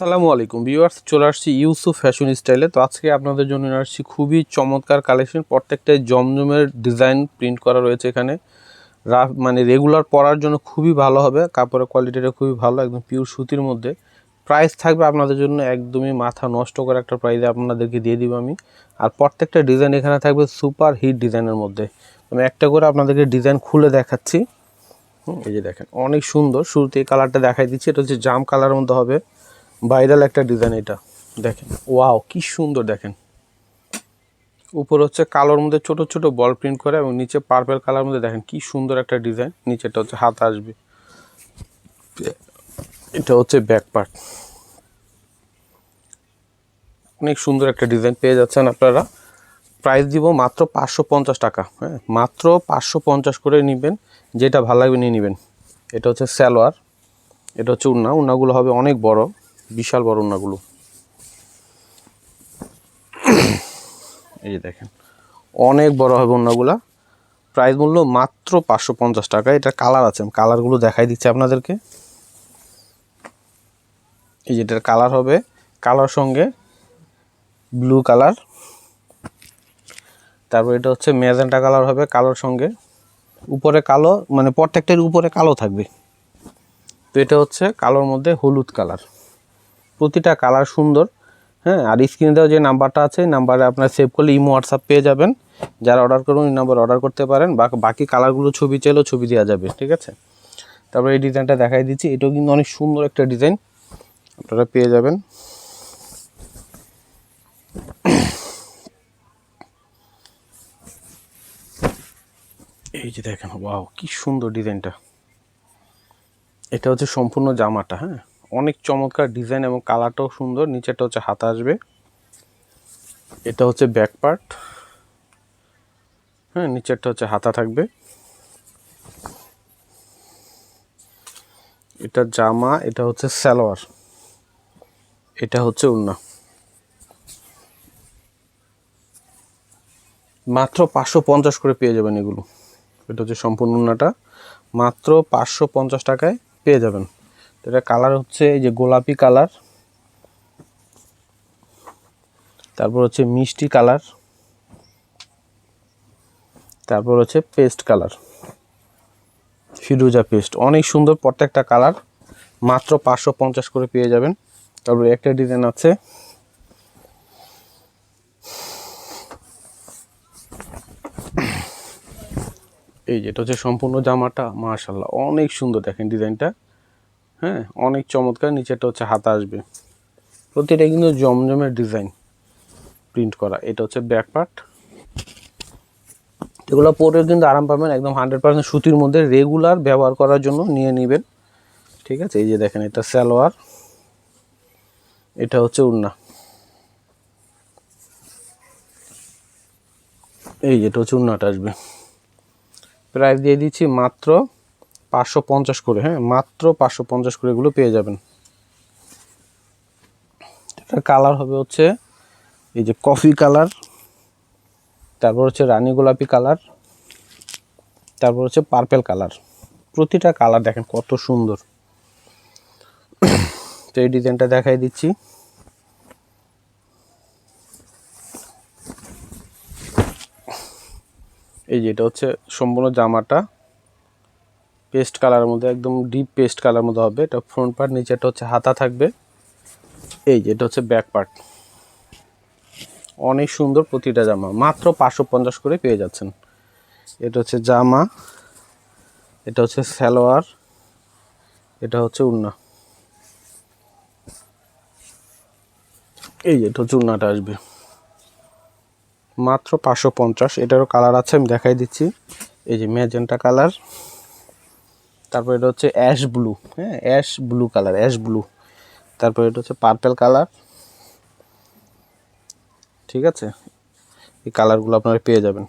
আসসালামু আলাইকুম ভিউয়ার্স, চলে আসছি ইউসুফ ফ্যাশন স্টাইলে। তো আজকে আপনাদের জন্য নিয়ে আসছি খুবই চমৎকার কালেকশন। প্রত্যেকটাই জমজমের ডিজাইন প্রিন্ট করা রয়েছে এখানে। রাফ মানে রেগুলার পরার জন্য খুবই ভালো হবে। কাপড়ের কোয়ালিটিটা খুবই ভালো, একদম পিওর সুতির মধ্যে। প্রাইস থাকবে আপনাদের জন্য একদমই মাথা নষ্ট করে একটা প্রাইসে আপনাদেরকে দিয়ে দিব আমি। আর প্রত্যেকটা ডিজাইন এখানে থাকবে সুপার হিট ডিজাইনের মধ্যে। আমি একটা করে আপনাদেরকে ডিজাইন খুলে দেখাচ্ছি। এই যে দেখেন, অনেক সুন্দর। শুরুতে এই কালারটা দেখাই দিচ্ছি। এটা হচ্ছে জাম কালারের মধ্যে হবে। ভাইরাল একটা ডিজাইন এটা, দেখেন। ওয়াও, কি সুন্দর, দেখেন। উপর হচ্ছে কালোর মধ্যে ছোট ছোট বল প্রিন্ট করে এবং নিচে পার্পেল কালার মধ্যে দেখেন কি সুন্দর একটা ডিজাইন নিচেটা হচ্ছে হাত আসবে। এটা হচ্ছে ব্যাক পার্ট অনেক সুন্দর একটা ডিজাইন পেয়ে যাচ্ছেন আপনারা। প্রাইস দিব মাত্র পাঁচশো পঞ্চাশ টাকা হ্যাঁ? মাত্র পাঁচশো পঞ্চাশ করে নেবেন, যেটা ভালো লাগবে নিয়ে নেবেন। এটা হচ্ছে স্যালোয়ার এটা হচ্ছে উন্না। উন্নাগুলো হবে অনেক বড়। বিশাল বড় উন্নাগুলো এই যে দেখেন অনেক বড় হবে উন্নাগুলা প্রাইস মূল্য মাত্র পাঁচশো পঞ্চাশ টাকা। এটা কালার আছে আমি কালারগুলো দেখাই দিচ্ছি আপনাদেরকে। এই যেটার কালার হবে কালার সঙ্গে ব্লু কালার। তারপর এটা হচ্ছে ম্যাজেন্টা কালার হবে কালোর সঙ্গে। উপরে কালো মানে প্রত্যেকটার উপরে কালো থাকবে। তো এটা হচ্ছে কালোর মধ্যে হলুদ কালার। প্রতিটা কালার সুন্দর হ্যাঁ? আর স্ক্রিনে দেওয়া যে নাম্বারটা আছে নাম্বারে আপনার সেভ করলে ইমো হোয়াটসঅ্যাপ পেয়ে যাবেন। যারা অর্ডার করুন, এই নাম্বার অর্ডার করতে পারেন। বা বাকি কালারগুলো ছবি চাইলেও ছবি দেওয়া যাবে, ঠিক আছে? তারপরে এই ডিজাইনটা দেখাই দিচ্ছি। এটাও কিন্তু অনেক সুন্দর একটা ডিজাইন আপনারা পেয়ে যাবেন। এই যে দেখেন ওয়াও কি সুন্দর ডিজাইনটা এটা হচ্ছে সম্পূর্ণ জামাটা হ্যাঁ? অনেক চমৎকার ডিজাইন এবং কালারটাও সুন্দর, নিচেরটা হচ্ছে হাতা আসবে। এটা হচ্ছে ব্যাক পার্ট হ্যাঁ নিচেরটা হচ্ছে হাতা থাকবে। এটা জামা, এটা হচ্ছে সালোয়ার। এটা হচ্ছে উন্না। মাত্র পাঁচশো পঞ্চাশ করে পেয়ে যাবেন এগুলো। এটা হচ্ছে সম্পূর্ণ উন্নাটা। মাত্র পাঁচশো পঞ্চাশ টাকায় পেয়ে যাবেন। এটা কালার হচ্ছে এই যে গোলাপি কালার তারপর হচ্ছে মিষ্টি কালার তারপর হচ্ছে পেস্ট কালার ফিরোজা পেস্ট অনেক সুন্দর প্রত্যেকটা কালার মাত্র পাঁচশো পঞ্চাশ করে পেয়ে যাবেন। তারপর একটা ডিজাইন আছে। এই যেটা হচ্ছে সম্পূর্ণ জামাটা মাশাল্লাহ অনেক সুন্দর দেখেন ডিজাইনটা হ্যাঁ অনেক চমৎকার নিচেটা হচ্ছে হাতা আসবে। প্রতিটা কিন্তু জমজমের ডিজাইন প্রিন্ট করা। এটা হচ্ছে ব্যাক পার্ট। এগুলো পরেও কিন্তু আরাম পাবেন, একদম হান্ড্রেড পার্সেন্ট সুতির মধ্যে রেগুলার ব্যবহার করার জন্য নিয়ে নেবেন। ঠিক আছে, এই যে দেখেন, এটা সালোয়ার, এটা হচ্ছে উন্না। এই যেটা হচ্ছে উন্নাটা আসবে। প্রাইস দিয়ে দিচ্ছি মাত্র পাঁচশো পঞ্চাশ করে হ্যাঁ মাত্র পাঁচশো পঞ্চাশ করে এগুলো পেয়ে যাবেন। এটার কালার হবে হচ্ছে, এই যে কফি কালার, তারপর হচ্ছে রানী গোলাপি কালার, তারপর হচ্ছে পার্পেল কালার। প্রতিটা কালার দেখেন কত সুন্দর। তো এই ডিজাইনটা দেখাই দিচ্ছি। এই যে এটা হচ্ছে সম্পূর্ণ জামাটা। পেস্ট কালারের মধ্যে, একদম ডিপ পেস্ট কালার মধ্যে হবে। এটা ফ্রন্ট পার্ট নিচেটা হচ্ছে হাতা থাকবে। এই যে, এটা হচ্ছে ব্যাক পার্ট অনেক সুন্দর প্রতিটা জামা, মাত্র পাঁচশো পঞ্চাশ করে পেয়ে যাচ্ছেন। এটা হচ্ছে জামা, এটা হচ্ছে সালোয়ার, এটা হচ্ছে উন্না। এই এটা হচ্ছে উন্নাটা আসবে। মাত্র পাঁচশো পঞ্চাশ, এটারও কালার আছে, আমি দেখাই দিচ্ছি। এই যে, ম্যাজেন্টা কালার তারপর এটা হচ্ছে অ্যাশ ব্লু হ্যাঁ ash blue colour, ash blue. তারপর এটা হচ্ছে পার্পেল কালার। ঠিক আছে? এই কালারগুলো আপনারা পেয়ে যাবেন।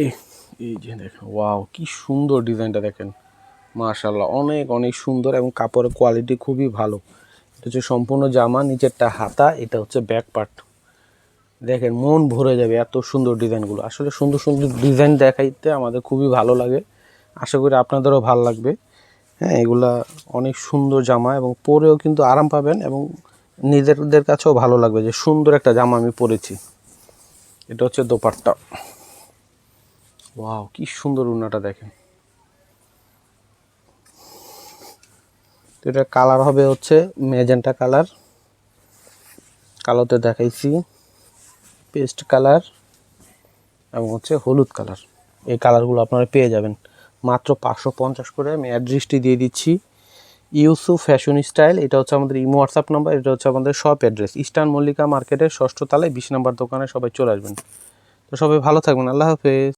এই এই যে দেখেন, ওয়াও, কি সুন্দর ডিজাইনটা দেখেন। মাশাল্লাহ অনেক অনেক সুন্দর এবং কাপড়ের কোয়ালিটি খুবই ভালো। এটা হচ্ছে সম্পূর্ণ জামা, নিচেরটা হাতা, এটা হচ্ছে ব্যাক পার্ট দেখেন, মন ভরে যাবে এত সুন্দর ডিজাইনগুলো আসলে সুন্দর সুন্দর ডিজাইন দেখাইতে আমাদের খুবই ভালো লাগে। আশা করি আপনাদেরও ভালো লাগবে। হ্যাঁ এগুলা অনেক সুন্দর জামা এবং পরেও কিন্তু আরাম পাবেন এবং নিজেদের কাছেও ভালো লাগবে যে সুন্দর একটা জামা আমি পরেছি। এটা হচ্ছে দোপাট্টা। ওয়াও, কি সুন্দর উন্নাটা দেখেন। তো এটা কালার হবে হচ্ছে ম্যাজেন্টা কালার কালোতে দেখাইছি। পেস্ট কালার এবং হচ্ছে হলুদ কালার এই কালারগুলো আপনারা পেয়ে যাবেন। মাত্র পাঁচশো পঞ্চাশ করে আমি অ্যাড্রেসটি দিয়ে দিচ্ছি। ইউসু ফ্যাশন স্টাইল এটা হচ্ছে আমাদের ইমো হোয়াটসঅ্যাপ নাম্বার এটা হচ্ছে আমাদের শপ অ্যাড্রেস ইস্টার্ন মল্লিকা মার্কেটের ষষ্ঠ তলায় বিশ নাম্বার দোকানে সবাই চলে আসবেন। তো সবাই ভালো থাকবেন। আল্লাহ হাফেজ।